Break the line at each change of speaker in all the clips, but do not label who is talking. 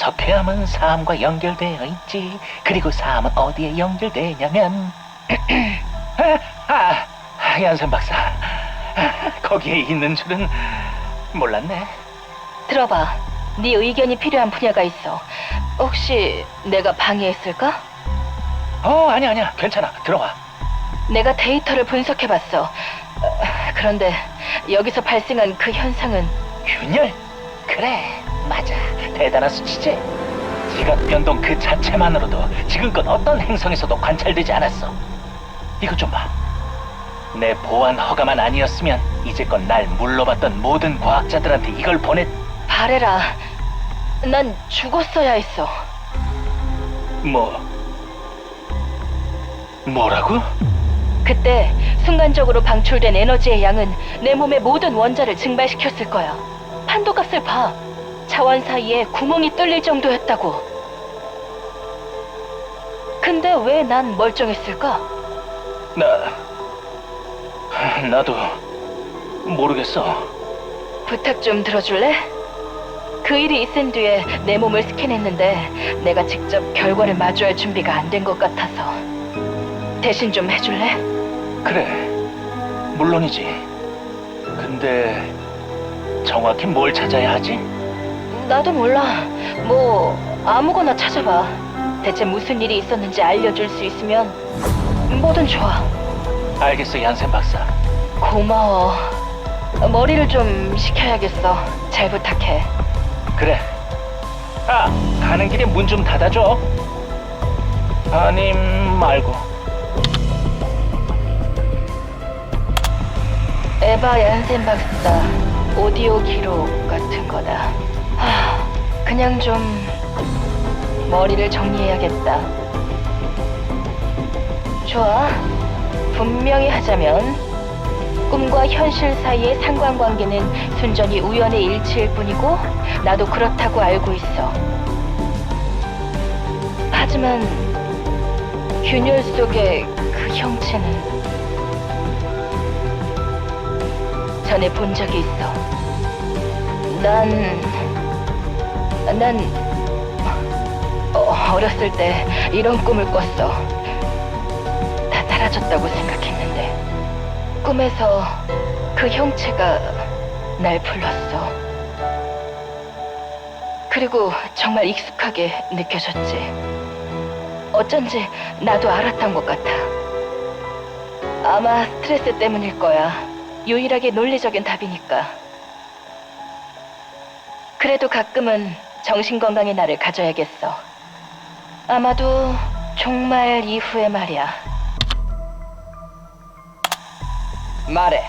석회암은 사암과 연결되어 있지. 그리고 사암은 어디에 연결되냐면 아, 아, 얀센 박사. 아, 거기에 있는 줄은 몰랐네.
들어봐. 네 의견이 필요한 분야가 있어. 혹시 내가 방해했을까?
어, 아니야, 아니야. 괜찮아. 들어와.
내가 데이터를 분석해봤어. 어, 그런데 여기서 발생한 그 현상은
균열? 그래, 맞아. 대단한 수치지. 지각 변동 그 자체만으로도 지금껏 어떤 행성에서도 관찰되지 않았어. 이것 좀 봐. 내 보안 허가만 아니었으면 이제껏 날 물러봤던 모든 과학자들한테 이걸 보냈.
바래라. 난 죽었어야 했어.
뭐? 뭐라고?
그때 순간적으로 방출된 에너지의 양은 내 몸의 모든 원자를 증발시켰을 거야. 판도값을 봐. 차원 사이에 구멍이 뚫릴 정도였다고. 근데 왜 난 멀쩡했을까?
나 나도 모르겠어.
부탁 좀 들어줄래? 그 일이 있은 뒤에 내 몸을 스캔했는데 내가 직접 결과를 마주할 준비가 안 된 것 같아서 대신 좀 해줄래?
그래, 물론이지. 근데 정확히 뭘 찾아야 하지?
나도 몰라. 뭐 아무거나 찾아봐. 대체 무슨 일이 있었는지 알려줄 수 있으면 뭐든 좋아.
알겠어, 얀센 박사.
고마워. 머리를 좀 식혀야겠어. 잘 부탁해.
그래. 아, 가는 길에 문 좀 닫아줘. 아님 말고.
에바 얀센 박사 오디오 기록 같은 거다. 하, 그냥 좀 머리를 정리해야겠다. 좋아. 분명히 하자면 꿈과 현실 사이의 상관관계는 순전히 우연의 일치일 뿐이고 나도 그렇다고 알고 있어. 하지만 균열 속의 그 형체는 전에 본 적이 있어. 난, 난, 어, 어렸을 때 이런 꿈을 꿨어. 다 사라졌다고 생각했는데, 꿈에서 그 형체가 날 불렀어. 그리고 정말 익숙하게 느껴졌지. 어쩐지 나도 알았던 것 같아. 아마 스트레스 때문일 거야. 유일하게 논리적인 답이니까. 그래도 가끔은 정신건강의 날을 가져야겠어. 아마도 정말 이후에 말이야.
말해.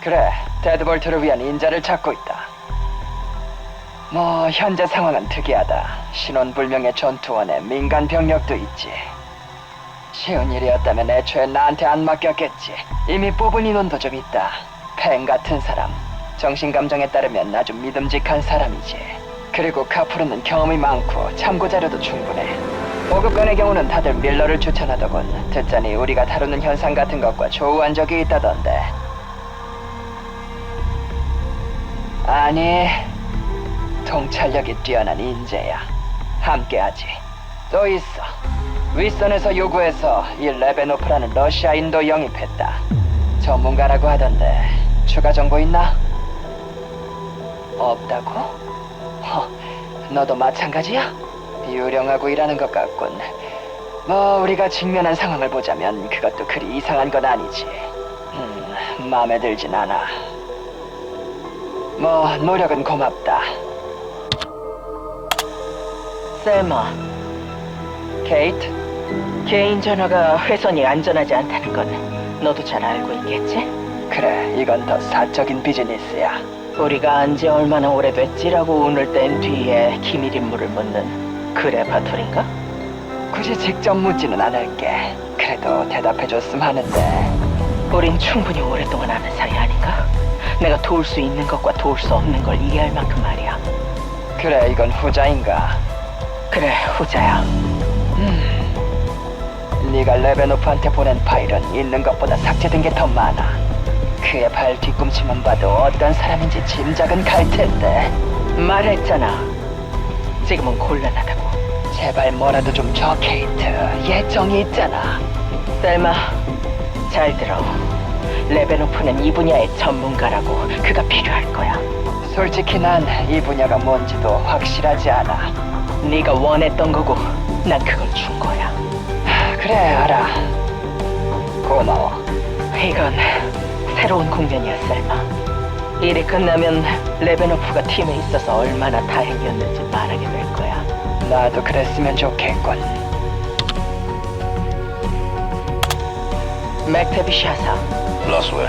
그래, 데드볼트를 위한 인자를 찾고 있다. 뭐 현재 상황은 특이하다. 신원불명의 전투원에 민간 병력도 있지. 쉬운 일이었다면 애초에 나한테 안 맡겼겠지. 이미 뽑은 인원도 좀 있다. 펜 같은 사람. 정신감정에 따르면 아주 믿음직한 사람이지. 그리고 카프르는 경험이 많고 참고 자료도 충분해. 보급관의 경우는 다들 밀러를 추천하더군. 듣자니 우리가 다루는 현상 같은 것과 조우한 적이 있다던데. 아니, 통찰력이 뛰어난 인재야. 함께하지. 또 있어. 윗선에서 요구해서 이 레베노프라는 러시아인도 영입했다. 전문가라고 하던데 추가 정보 있나? 없다고? 허, 너도 마찬가지야? 유령하고 일하는 것 같군. 뭐 우리가 직면한 상황을 보자면 그것도 그리 이상한 건 아니지. 음, 마음에 들진 않아. 뭐 노력은 고맙다.
셀마,
케이트,
개인 전화가 회선이 안전하지 않다는 건 너도 잘 알고 있겠지?
그래 이건 더 사적인 비즈니스야.
우리가 안지 얼마나 오래됐지라고 운을 뗀 뒤에 기밀 인물을 묻는 그레파토리인가?
굳이 직접 묻지는 않을게. 그래도 대답해줬으면 하는데.
우린 충분히 오랫동안 아는 사이 아닌가? 내가 도울 수 있는 것과 도울 수 없는 걸 이해할 만큼 말이야.
그래 이건 후자인가?
그래, 후자야.
네가 레베노프한테 보낸 파일은 있는 것보다 삭제된 게 더 많아. 그의 발 뒤꿈치만 봐도 어떤 사람인지 짐작은 갈 텐데.
말했잖아. 지금은 곤란하다고.
제발 뭐라도 좀 줘, 케이트. 예정이 있잖아.
셀마, 잘 들어. 레베노프는 이 분야의 전문가라고 그가 필요할 거야.
솔직히 난 이 분야가 뭔지도 확실하지 않아.
네가 원했던 거고 난 그걸 준 거야.
그래, 알아. 고마워.
이건 새로운 국면이야, 셀마. 일이 끝나면 레베노프가 팀에 있어서 얼마나 다행이었는지 말하게 될 거야.
나도 그랬으면 좋겠군.
맥테비 샤사,
라스웰,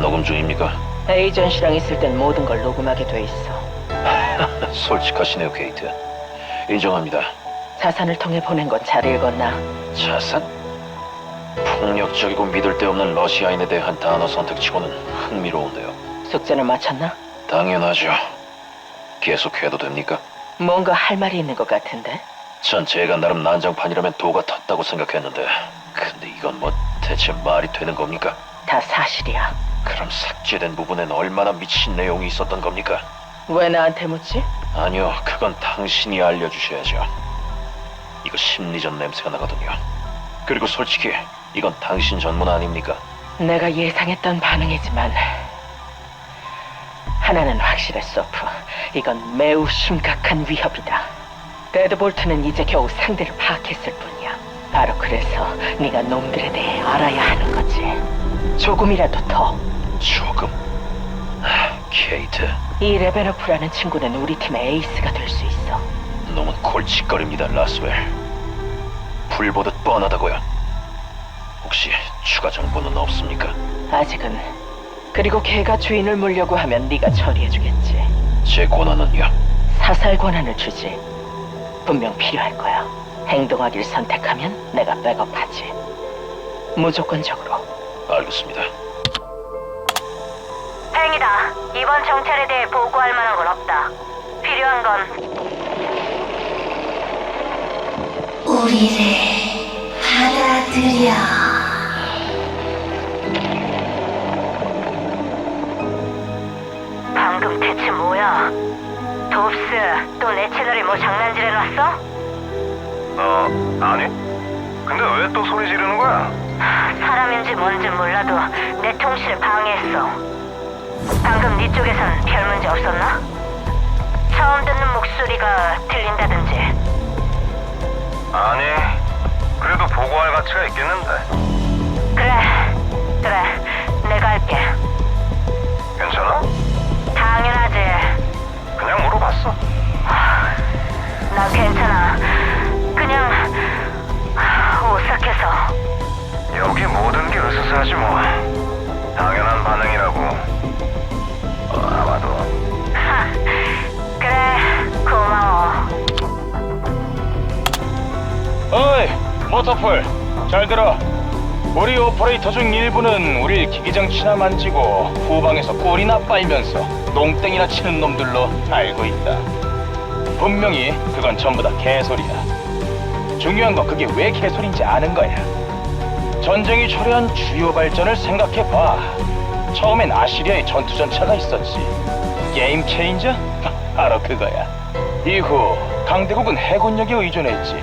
녹음 중입니까?
에이전시랑 있을 땐 모든 걸 녹음하게 돼 있어.
솔직하시네요, 케이트. 인정합니다.
자산을 통해 보낸 건 잘 읽었나?
자산? 폭력적이고 믿을 데 없는 러시아인에 대한 단어 선택치고는 흥미로운데요.
숙제는 마쳤나?
당연하죠. 계속해도 됩니까?
뭔가 할 말이 있는 것 같은데?
전 제가 나름 난장판이라면 도가 텄다고 생각했는데 근데 이건 뭐 대체 말이 되는 겁니까?
다 사실이야.
그럼 삭제된 부분엔 얼마나 미친 내용이 있었던 겁니까?
왜 나한테 묻지?
아니요, 그건 당신이 알려주셔야죠. 이거 심리전 냄새가 나거든요. 그리고 솔직히 이건 당신 전문 아닙니까?
내가 예상했던 반응이지만 하나는 확실해, 소프. 이건 매우 심각한 위협이다. 데드볼트는 이제 겨우 상대를 파악했을 뿐이야. 바로 그래서 네가 놈들에 대해 알아야 하는 거지. 조금이라도 더.
조금. 하, 케이트,
이 레베노프라는 친구는 우리 팀의 에이스가 될 수 있어.
놈은 골칫거립니다, 라스웰. 불보듯 뻔하다고요. 혹시 추가 정보는 없습니까?
아직은. 그리고 걔가 주인을 물려고 하면 네가 처리해주겠지.
제 권한은요?
사살 권한을 주지. 분명 필요할 거야. 행동하길 선택하면 내가 백업하지. 무조건적으로.
알겠습니다.
다행이다. 이번 정찰에 대해 보고할 만한 건 없다. 필요한 건
우리를 받아들여.
돕스, 또 내 채널에 뭐 장난질 해놨어?
어, 아니? 근데 왜 또 소리 지르는 거야?
사람인지 뭔지 몰라도 내 통신을 방해했어. 방금 네 쪽에선 별 문제 없었나? 처음 듣는 목소리가 들린다든지.
아니, 그래도 보고할 가치가 있겠는데.
그래, 그래, 내가 할게.
괜찮아?
나 괜찮아. 그냥 오싹해서.
여기 모든 게 으스스하지 뭐. 당연한 반응이라고. 어, 아마도.
하, 그래, 고마워.
어이, 모터풀, 잘 들어. 우리 오퍼레이터 중 일부는 우릴 기기장 치나 만지고 후방에서 꿀이나 빨면서 농땡이나 치는 놈들로 알고 있다. 분명히 그건 전부 다 개소리야. 중요한 건 그게 왜 개소리인지 아는 거야. 전쟁이 초래한 주요 발전을 생각해봐. 처음엔 아시리아의 전투전차가 있었지. 게임 체인저? 바로 그거야. 이후 강대국은 해군력에 의존했지.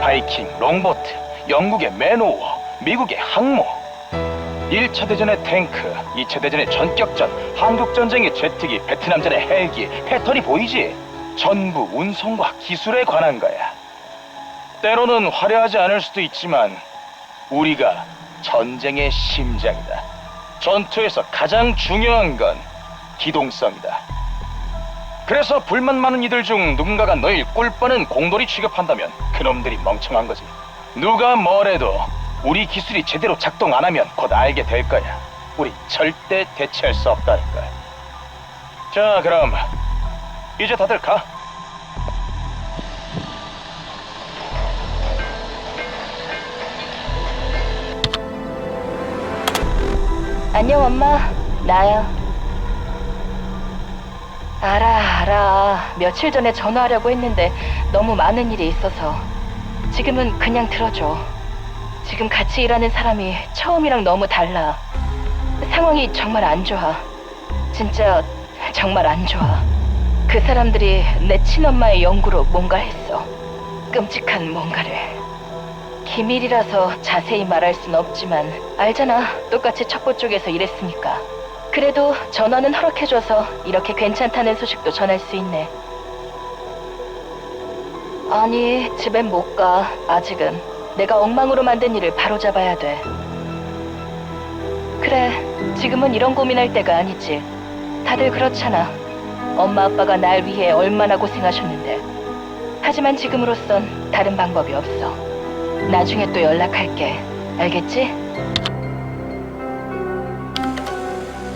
바이킹, 롱보트, 영국의 맨오워, 미국의 항모. 1차 대전의 탱크, 2차 대전의 전격전, 한국 전쟁의 제트기, 베트남 전의 헬기, 패턴이 보이지? 전부 운송과 기술에 관한 거야. 때로는 화려하지 않을 수도 있지만 우리가 전쟁의 심장이다. 전투에서 가장 중요한 건 기동성이다. 그래서 불만 많은 이들 중 누군가가 너희 꿀빠는 공돌이 취급한다면 그놈들이 멍청한 거지. 누가 뭐래도 우리 기술이 제대로 작동 안 하면 곧 알게 될 거야. 우리 절대 대체할 수 없다는 걸. 자, 그럼 이제 다들 가.
안녕, 엄마. 나야. 알아, 알아. 며칠 전에 전화하려고 했는데 너무 많은 일이 있어서. 지금은 그냥 들어줘. 지금 같이 일하는 사람이 처음이랑 너무 달라. 상황이 정말 안 좋아. 진짜 정말 안 좋아. 그 사람들이 내 친엄마의 연구로 뭔가 했어. 끔찍한 뭔가를. 기밀이라서 자세히 말할 순 없지만 알잖아. 똑같이 첩보 쪽에서 일했으니까. 그래도 전화는 허락해줘서 이렇게 괜찮다는 소식도 전할 수 있네. 아니, 집엔 못 가. 아직은. 내가 엉망으로 만든 일을 바로잡아야 돼. 그래, 지금은 이런 고민할 때가 아니지. 다들 그렇잖아. 엄마 아빠가 날 위해 얼마나 고생하셨는데. 하지만 지금으로선 다른 방법이 없어. 나중에 또 연락할게. 알겠지?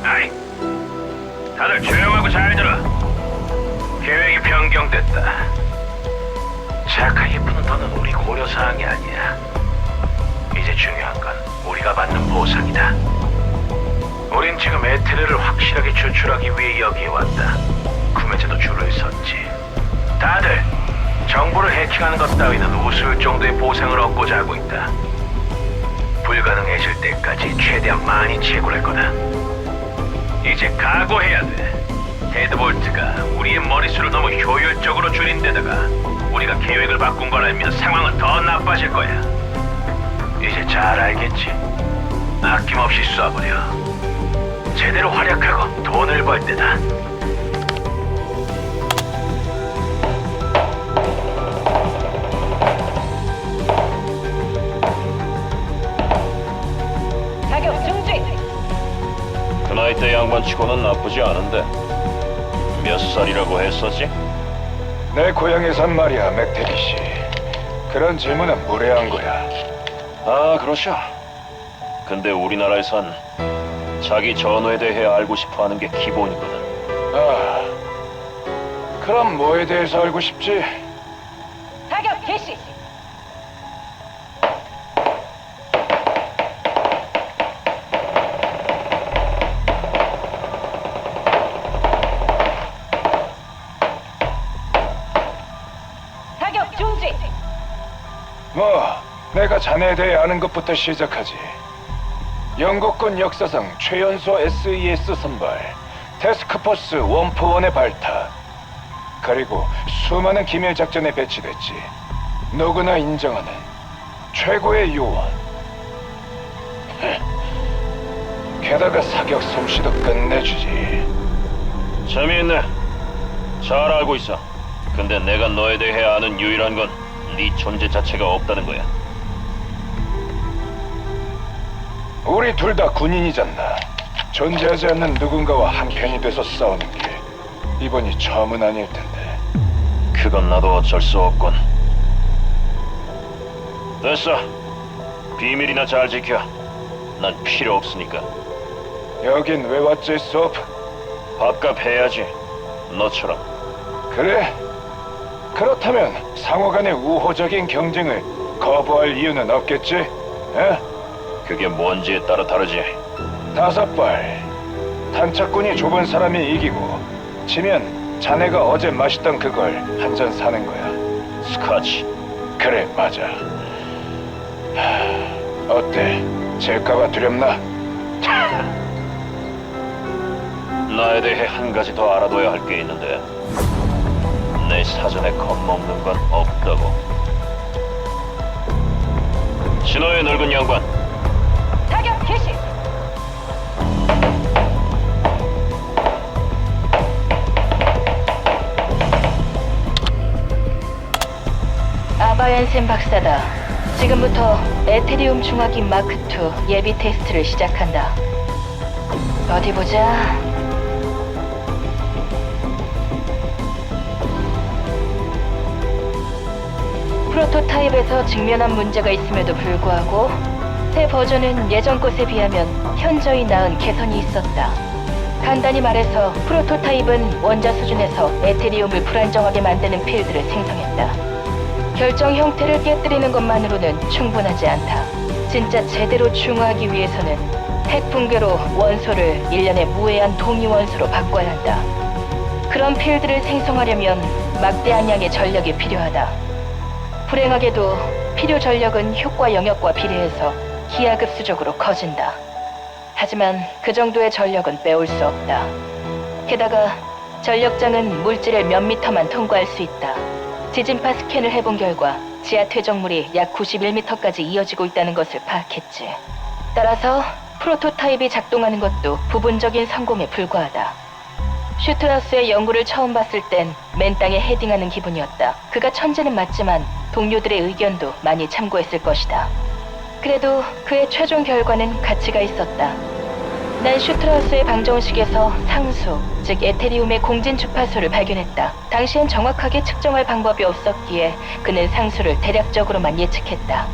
아이, 다들 조용하고 잘 들어. 계획이 변경됐다. 착하게 푸는 너는 우리 고려 사항이 아니야. 이제 중요한 건 우리가 받는 보상이다. 우린 지금 에테르를 확실하게 추출하기 위해 여기에 왔다. 구매자도 줄을 섰지. 다들 정보를 해킹하는 것 따위는 우스울 정도의 보상을 얻고자 하고 있다. 불가능해질 때까지 최대한 많이 채굴할 거다. 이제 각오해야 돼. 헤드볼트가 우리의 머릿수를 너무 효율적으로 줄인 데다가 우리가 계획을 바꾼 걸 알면 상황은 더 나빠질 거야. 이제 잘 알겠지? 아낌없이 쏴버려. 제대로 활약하고 돈을 벌 때다.
그 나이 때 양반치고는 나쁘지 않은데 몇 살이라고 했었지?
내 고향에선 말이야, 맥테리 씨. 그런 질문은 무례한 거야.
아 그러셔. 근데 우리나라에선 자기 전후에 대해 알고 싶어 하는 게 기본이거든.
아, 그럼 뭐에 대해서 알고 싶지?
자격 개시!
내가 자네에 대해 아는 것부터 시작하지. 영국군 역사상 최연소 SES 선발, 테스크포스 원포원의 발탁, 그리고 수많은 기밀 작전에 배치됐지. 누구나 인정하는 최고의 요원. 게다가 사격 솜씨도 끝내주지.
재미있네. 잘 알고 있어. 근데 내가 너에 대해 아는 유일한 건 네 존재 자체가 없다는 거야.
우리 둘 다 군인이잖아. 존재하지 않는 누군가와 한편이 돼서 싸우는 게 이번이 처음은 아닐 텐데.
그건 나도 어쩔 수 없군. 됐어. 비밀이나 잘 지켜. 난 필요 없으니까.
여긴 왜 왔지, 소프?
밥값 해야지. 너처럼.
그래? 그렇다면 상호 간의 우호적인 경쟁을 거부할 이유는 없겠지? 에?
그게 뭔지에 따라 다르지.
다섯 발. 탄착군이 좁은 사람이 이기고 지면 자네가 어제 마셨던 그걸 한 잔 사는 거야.
스카치.
그래, 맞아. 하, 어때? 질까봐 두렵나?
나에 대해 한 가지 더 알아둬야 할 게 있는데 내 사전에 겁먹는 건 없다고. 신호의 늙은 양반.
개시! 아바얀센 박사다. 지금부터 에테리움 중화기 마크2 예비 테스트를 시작한다. 어디 보자. 프로토타입에서 직면한 문제가 있음에도 불구하고 새 버전은 예전 것에 비하면 현저히 나은 개선이 있었다. 간단히 말해서 프로토타입은 원자 수준에서 에테리움을 불안정하게 만드는 필드를 생성했다. 결정 형태를 깨뜨리는 것만으로는 충분하지 않다. 진짜 제대로 중화하기 위해서는 핵 붕괴로 원소를 일련의 무해한 동위 원소로 바꿔야 한다. 그런 필드를 생성하려면 막대한 양의 전력이 필요하다. 불행하게도 필요 전력은 효과 영역과 비례해서 기하급수적으로 커진다. 하지만 그 정도의 전력은 빼올 수 없다. 게다가 전력장은 물질을 몇 미터만 통과할 수 있다. 지진파 스캔을 해본 결과 지하 퇴적물이 약 91미터까지 이어지고 있다는 것을 파악했지. 따라서 프로토타입이 작동하는 것도 부분적인 성공에 불과하다. 슈트라우스의 연구를 처음 봤을 땐 맨 땅에 헤딩하는 기분이었다. 그가 천재는 맞지만 동료들의 의견도 많이 참고했을 것이다. 그래도 그의 최종 결과는 가치가 있었다. 난 슈트라우스의 방정식에서 상수, 즉 에테리움의 공진 주파수를 발견했다. 당시엔 정확하게 측정할 방법이 없었기에 그는 상수를 대략적으로만 예측했다.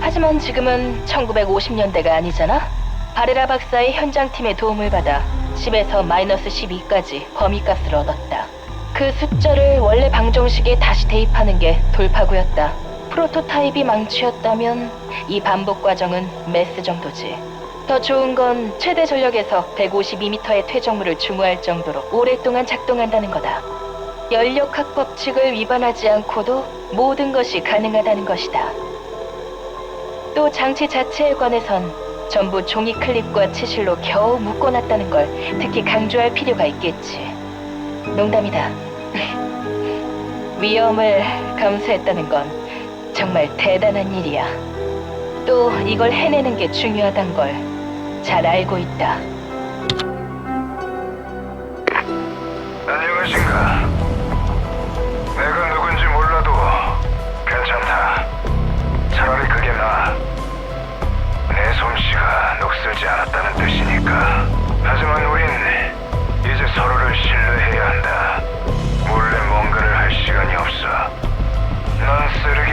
하지만 지금은 1950년대가 아니잖아? 바레라 박사의 현장팀의 도움을 받아 10에서 마이너스 12까지 범위값을 얻었다. 그 숫자를 원래 방정식에 다시 대입하는 게 돌파구였다. 프로토타입이 망치였다면 이 반복 과정은 메스 정도지. 더 좋은 건 최대 전력에서 152m의 퇴적물을 중후할 정도로 오랫동안 작동한다는 거다. 연력학 법칙을 위반하지 않고도 모든 것이 가능하다는 것이다. 또 장치 자체에 관해선 전부 종이 클립과 치실로 겨우 묶어놨다는 걸 특히 강조할 필요가 있겠지. 농담이다. 위험을 감수했다는 건 정말 대단한 일이야. 또 이걸 해내는 게 중요하단 걸 잘 알고 있다.
안녕하신가? 내가 누군지 몰라도 괜찮다. 차라리 그게 나아. 내 솜씨가 녹슬지 않았다는 뜻이니까. 하지만 우린 이제 서로를 신뢰해야 한다. 몰래 뭔가를 할 시간이 없어. 난 레베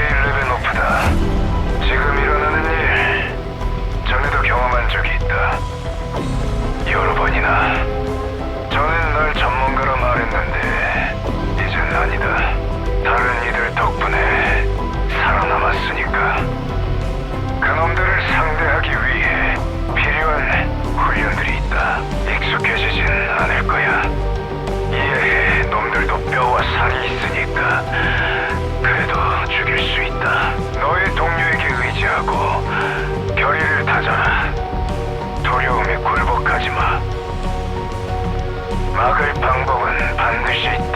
방